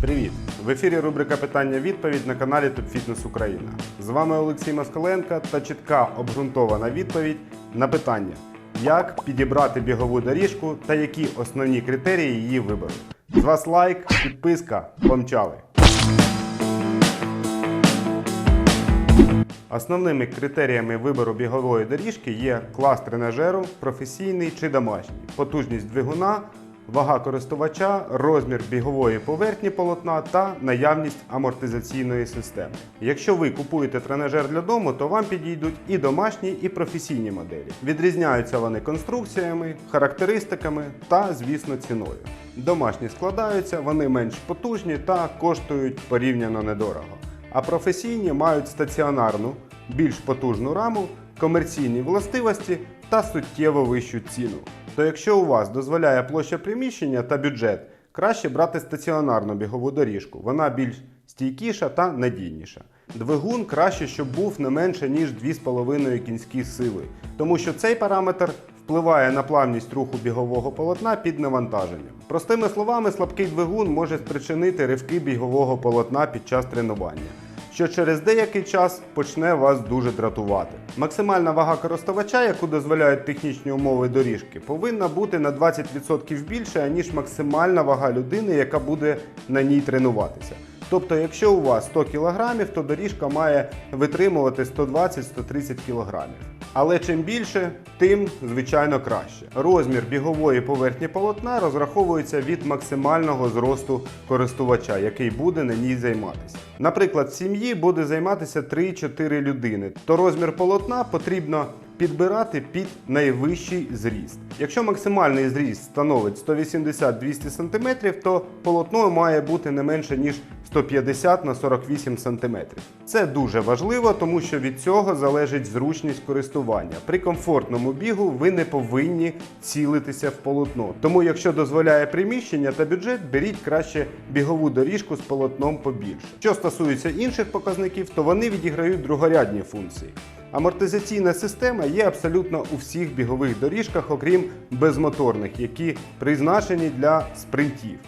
Привіт! В ефірі рубрика Питання-відповідь на каналі Фітнес Україна. З вами Олексій Москаленко та чітка обґрунтована відповідь на питання, як підібрати бігову доріжку та які основні критерії її вибору. З вас лайк, підписка, помчали! Основними критеріями вибору бігової доріжки є клас тренажеру, професійний чи домашній, потужність двигуна, вага користувача, розмір бігової поверхні полотна та наявність амортизаційної системи. Якщо ви купуєте тренажер для дому, то вам підійдуть і домашні, і професійні моделі. Відрізняються вони конструкціями, характеристиками та, звісно, ціною. Домашні складаються, вони менш потужні та коштують порівняно недорого а професійні мають стаціонарну, більш потужну раму, комерційні властивості та суттєво вищу ціну. То якщо у вас дозволяє площа приміщення та бюджет, краще брати стаціонарну бігову доріжку. Вона більш стійкіша та надійніша. Двигун краще, щоб був не менше ніж 2,5 кінські сили, тому що цей параметр впливає на плавність руху бігового полотна під навантаженням. Простими словами, слабкий двигун може спричинити ривки бігового полотна під час тренування, що через деякий час почне вас дуже дратувати. Максимальна вага користувача, яку дозволяють технічні умови доріжки, повинна бути на 20% більше, ніж максимальна вага людини, яка буде на ній тренуватися. Тобто, якщо у вас 100 кг, то доріжка має витримувати 120-130 кг. Але чим більше, тим звичайно краще. Розмір бігової поверхні полотна розраховується від максимального зросту користувача, який буде на ній займатися. Наприклад, в сім'ї буде займатися 3-4 людини, то розмір полотна потрібно підбирати під найвищий зріст. Якщо максимальний зріст становить 180-200 см, то полотно має бути не менше ніж 150 на 48 см. Це дуже важливо, тому що від цього залежить зручність користування. При комфортному бігу ви не повинні цілитися в полотно. Тому, якщо дозволяє приміщення та бюджет, беріть краще бігову доріжку з полотном побільше. Що стосується інших показників, то вони відіграють другорядні функції. Амортизаційна система є абсолютно у всіх бігових доріжках, окрім безмоторних, які призначені для спринтів.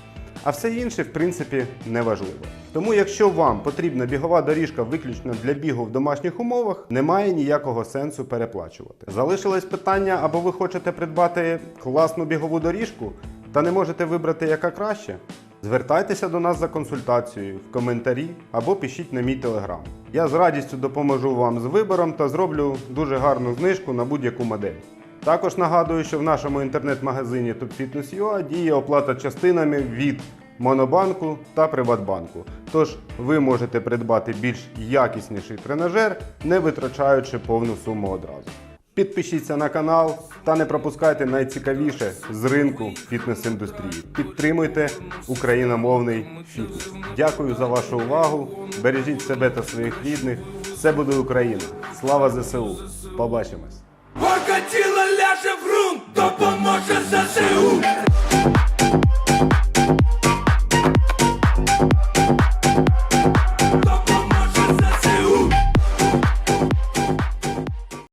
А все інше, в принципі, не важливо. Тому, якщо вам потрібна бігова доріжка виключно для бігу в домашніх умовах, немає ніякого сенсу переплачувати. Залишилось питання, або ви хочете придбати класну бігову доріжку та не можете вибрати, яка краще? Звертайтеся до нас за консультацією в коментарі або пишіть на мій телеграм. Я з радістю допоможу вам з вибором та зроблю дуже гарну знижку на будь-яку модель. Також нагадую, що в нашому інтернет-магазині TopFitness.ua діє оплата частинами від Монобанку та Приватбанку. Тож ви можете придбати більш якісніший тренажер, не витрачаючи повну суму одразу. Підпишіться на канал та не пропускайте найцікавіше з ринку фітнес-індустрії. Підтримуйте україномовний фітнес. Дякую за вашу увагу. Бережіть себе та своїх рідних. Все буде Україна! Слава ЗСУ! Побачимось! Покатіло ляже в грунт, допоможе ЗСУ